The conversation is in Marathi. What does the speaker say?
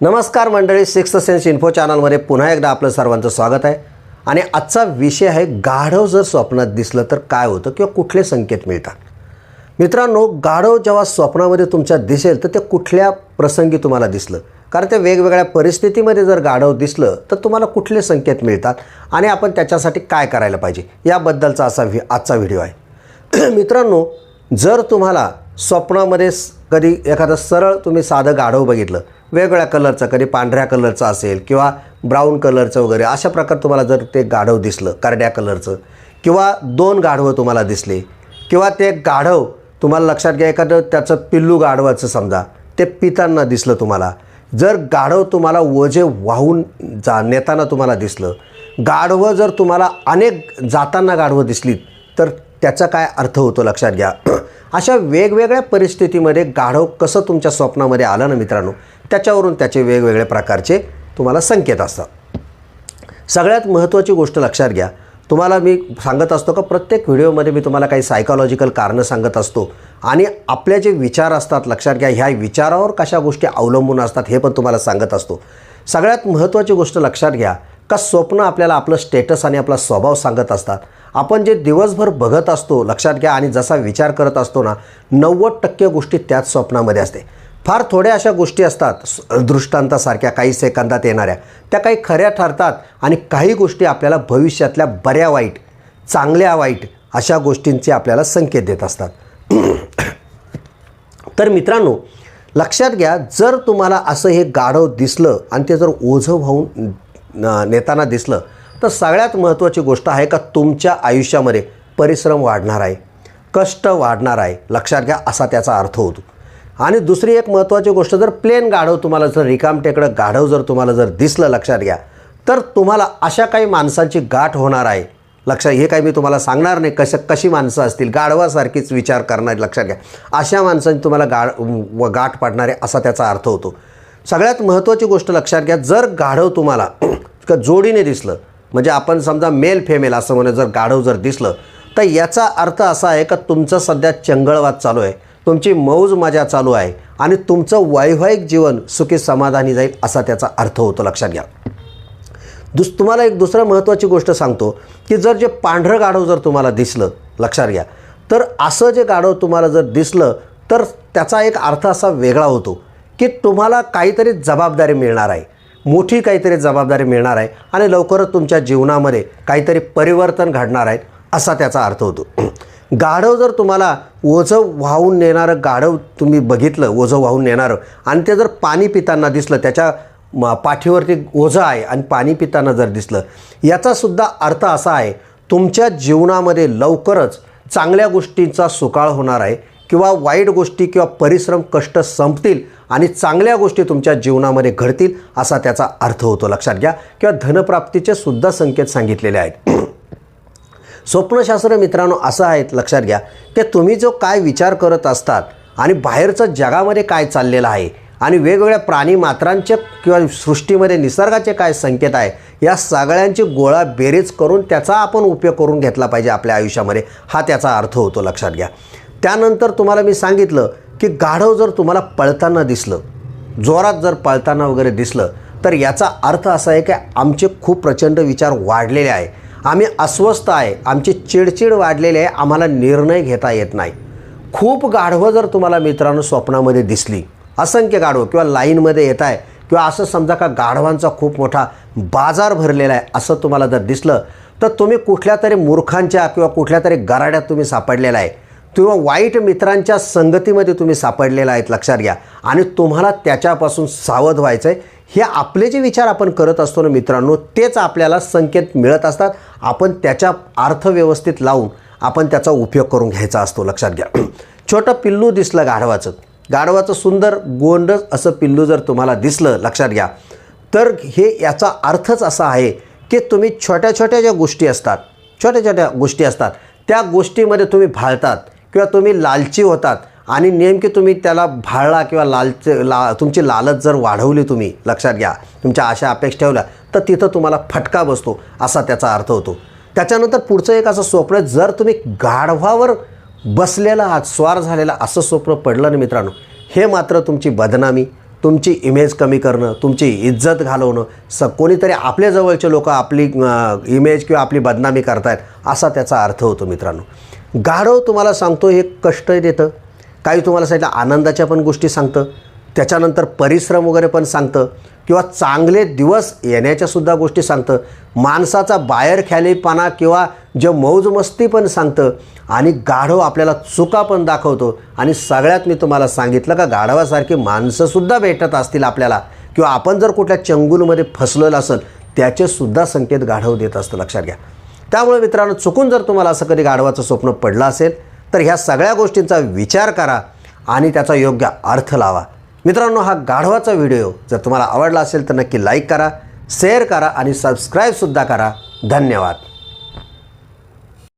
नमस्कार मंडळी सिक्स्थ सेन्स इन्फो चॅनलमध्ये पुन्हा एकदा आपलं सर्वांचं स्वागत आहे. आणि आजचा विषय आहे गाढव जर स्वप्नात दिसलं तर काय होतं किंवा कुठले संकेत मिळतात? मित्रांनो गाढव जेव्हा स्वप्नामध्ये तुमच्या दिसेल तर ते कुठल्या प्रसंगी तुम्हाला दिसलं? कारण ते वेगवेगळ्या परिस्थितीमध्ये जर गाढव दिसलं तर तुम्हाला कुठले संकेत मिळतात? आणि आपण त्याच्यासाठी काय करायला पाहिजे? याबद्दलचा असा व्हि आजचा व्हिडिओ आहे. मित्रांनो जर तुम्हाला स्वप्नामध्ये कधी एखादं सरळ तुम्ही साधं गाढव बघितलं वेगवेगळ्या कलरचं कधी पांढऱ्या कलरचं असेल किंवा ब्राऊन कलरचं वगैरे अशा प्रकारे तुम्हाला जर ते गाढव दिसलं करड्या कलरचं किंवा दोन गाढवं तुम्हाला दिसले किंवा ते गाढव तुम्हाला लक्षात घ्या एखादं त्याचं पिल्लू गाढवाचं समजा ते पिताना दिसलं तुम्हाला. जर गाढव तुम्हाला वजे वाहून जा नेताना तुम्हाला दिसलं गाढवं जर तुम्हाला अनेक जाताना गाढवं दिसली तर त्याचा काय अर्थ होतो लक्षात घ्या. अशा वेगवेगळ्या परिस्थितीमध्ये गाढव कसं तुमच्या स्वप्नामध्ये आलं ना मित्रांनो? त्याच्यावरून त्याचे वेगवेगळ्या प्रकारचे तुम्हाला संकेत असतात. सगळ्यात महत्त्वाची गोष्ट लक्षात घ्या. तुम्हाला मी सांगत असतो का प्रत्येक व्हिडिओमध्ये मी तुम्हाला काही सायकॉलॉजिकल कारणं सांगत असतो. आणि आपले जे विचार असतात लक्षात घ्या ह्या विचारावर कशा गोष्टी अवलंबून असतात हे पण तुम्हाला सांगत असतो. सगळ्यात महत्त्वाची गोष्ट लक्षात घ्या का स्वप्न आपल्याला आपलं स्टेटस आणि आपला स्वभाव सांगत असतात. आपण जे दिवसभर बघत असतो लक्षात घ्या आणि जसा विचार करत असतो ना नव्वद टक्के गोष्टी त्याच स्वप्नामध्ये असते. फार थोड्या अशा गोष्टी असतात दृष्टांतासारख्या काही सेकंदात येणाऱ्या. त्या काही खऱ्या ठरतात आणि काही गोष्टी आपल्याला भविष्यातल्या बऱ्या वाईट चांगल्या वाईट अशा गोष्टींचे आपल्याला संकेत देत असतात. तर मित्रांनो लक्षात घ्या जर तुम्हाला असं हे गाढव दिसलं आणि ते जर ओझं वाहून नेताना दिसलं तर सगळ्यात महत्त्वाची गोष्ट आहे का तुमच्या आयुष्यामध्ये परिश्रम वाढणार आहे कष्ट वाढणार आहे? लक्षात घ्या असा त्याचा अर्थ होतो. आणि दुसरी एक महत्त्वाची गोष्ट जर प्लेन गाढव तुम्हाला जर रिकामटेकडं गाढव जर तुम्हाला जर दिसलं लक्षात घ्या तर तुम्हाला अशा काही माणसांची गाठ होणार आहे. लक्षात हे काही मी तुम्हाला सांगणार नाही कशा कशी माणसं असतील गाढवासारखीच विचार करणारी लक्षात घ्या. अशा माणसांची तुम्हाला गाड व गाठ पाडणारे असा त्याचा अर्थ होतो. सगळ्यात महत्त्वाची गोष्ट लक्षात घ्या जर गाढव तुम्हाला का जोडीने दिसलं म्हणजे आपण समजा मेल फेमेल असं म्हणून जर गाढव जर दिसलं तर याचा अर्थ असा आहे का तुमचं सध्या चंगळवाद चालू आहे तुमची मौज मजा चालू आहे आणि तुमचं वैवाहिक जीवन सुखी समाधानी जाईल असा त्याचा अर्थ होतो. लक्षात घ्या. दुस तुम्हाला एक दुसरं महत्त्वाची गोष्ट सांगतो की जर जे पांढरं गाढव जर तुम्हाला दिसलं लक्षात घ्या तर असं जे गाढव तुम्हाला जर दिसलं तर त्याचा एक अर्थ असा वेगळा होतो की तुम्हाला काहीतरी जबाबदारी मिळणार आहे. मोठी काहीतरी जबाबदारी मिळणार आहे आणि लवकरच तुमच्या जीवनामध्ये काहीतरी परिवर्तन घडणार आहे असा त्याचा अर्थ होतो. गाढव जर तुम्हाला ओझं वाहून नेणारं गाढव तुम्ही बघितलं ओझं वाहून नेणारं आणि ते जर पाणी पिताना दिसलं त्याच्या म पाठीवरती ओझं आहे आणि पाणी पिताना जर दिसलं याचासुद्धा अर्थ असा आहे तुमच्या जीवनामध्ये लवकरच चांगल्या गोष्टींचा सुकाळ होणार आहे किंवा वाईट गोष्टी किंवा परिश्रम कष्ट संपतील आणि चांगल्या गोष्टी तुमच्या जीवनामध्ये घडतील असा त्याचा अर्थ होतो. लक्षात घ्या. किंवा धनप्राप्तीचे सुद्धा संकेत सांगितलेले आहेत. स्वप्नशास्त्र मित्रांनो असं आहेत लक्षात घ्या. की तुम्ही जो काय विचार करत असतात आणि बाहेरचं जगामध्ये काय चाललेलं आहे आणि वेगवेगळ्या प्राणी मात्रांचे किंवा सृष्टीमध्ये निसर्गाचे काय संकेत आहे या सगळ्यांची गोळा बेरीज करून त्याचा आपण उपयोग करून घेतला पाहिजे आपल्या आयुष्यामध्ये. हा त्याचा अर्थ होतो. लक्षात घ्या. त्यानंतर तुम्हाला मी सांगितलं की गाढव जर तुम्हाला पळताना दिसलं जोरात जर पळताना वगैरे दिसलं तर याचा अर्थ असा आहे की आमचे खूप प्रचंड विचार वाढलेले आहे. आम्ही अस्वस्थ आहे आमची चिडचिड वाढलेली आहे आम्हाला निर्णय घेता येत नाही. खूप गाढवं जर तुम्हाला मित्रांनो स्वप्नामध्ये दिसली असंख्य गाढवं किंवा लाईनमध्ये येत आहे किंवा असं समजा का गाढवांचा खूप मोठा बाजार भरलेला आहे असं तुम्हाला जर दिसलं तर तुम्ही कुठल्या तरी मूर्खांच्या किंवा कुठल्या तरी गराड्यात तुम्ही सापडलेला आहे. किंवा वाईट मित्रांच्या संगतीमध्ये तुम्ही सापडलेला आहेत लक्षात घ्या. आणि तुम्हाला त्याच्यापासून सावध व्हायचं आहे हे आपले जे विचार आपण करत असतो ना मित्रांनो तेच आपल्याला संकेत मिळत असतात. आपण त्याच्या अर्थव्यवस्थेत लावून आपण त्याचा उपयोग करून घ्यायचा असतो लक्षात घ्या. छोटं पिल्लू दिसलं गाढवाचं. गाढवाचं सुंदर गोंड असं पिल्लू जर तुम्हाला दिसलं लक्षात घ्या. तर हे याचा अर्थच असा आहे की तुम्ही छोट्या छोट्या ज्या गोष्टी असतात छोट्या छोट्या गोष्टी असतात त्या गोष्टीमध्ये तुम्ही भाळतात. किंवा तुम्ही लालची होतात आणि नेमकी तुम्ही त्याला भाळला किंवा लालच ला तुमची लालच जर वाढवली तुम्ही लक्षात घ्या. तुमच्या आशा अपेक्षा ठेवल्या तर तिथं तुम्हाला फटका बसतो असा त्याचा अर्थ होतो. त्याच्यानंतर पुढचं एक असं स्वप्न जर तुम्ही गाढवावर बसलेला आहात स्वार झालेला असं स्वप्न पडलं ना मित्रांनो हे मात्र तुमची बदनामी तुमची इमेज कमी करणं तुमची इज्जत घालवणं स कोणीतरी आपल्या जवळचे लोक आपली इमेज किंवा आपली बदनामी करतायत असा त्याचा अर्थ होतो मित्रांनो. गाढव तुम्हाला सांगतो हे कष्ट देतं. काही तुम्हाला सांगितलं आनंदाच्या पण गोष्टी सांगतं. त्याच्यानंतर परिश्रम वगैरे पण सांगतं. किंवा चांगले दिवस येण्याच्यासुद्धा गोष्टी सांगतं. माणसाचा बाहेर ख्यालीपणा किंवा जे मौजमस्ती पण सांगतं. आणि गाढव आपल्याला चुका पण दाखवतो. आणि सगळ्यात मी तुम्हाला सांगितलं का गाढवासारखी माणसंसुद्धा भेटत असतील आपल्याला. किंवा आपण जर कुठल्या चंगुलमध्ये फसलेलं असेल त्याचेसुद्धा संकेत गाढव देत असतं. लक्षात घ्या. त्यामुळे मित्रांनो चुकून जर तुम्हाला असं कधी गाढवाचं स्वप्न पडलं असेल तर ह्या सगळ्या गोष्टींचा विचार करा आणि त्याचा योग्य अर्थ लावा. मित्रांनो हा गाढवाचा व्हिडिओ जर तुम्हाला आवडला असेल तर नक्की लाईक करा शेअर करा आणि सबस्क्राईबसुद्धा करा. धन्यवाद.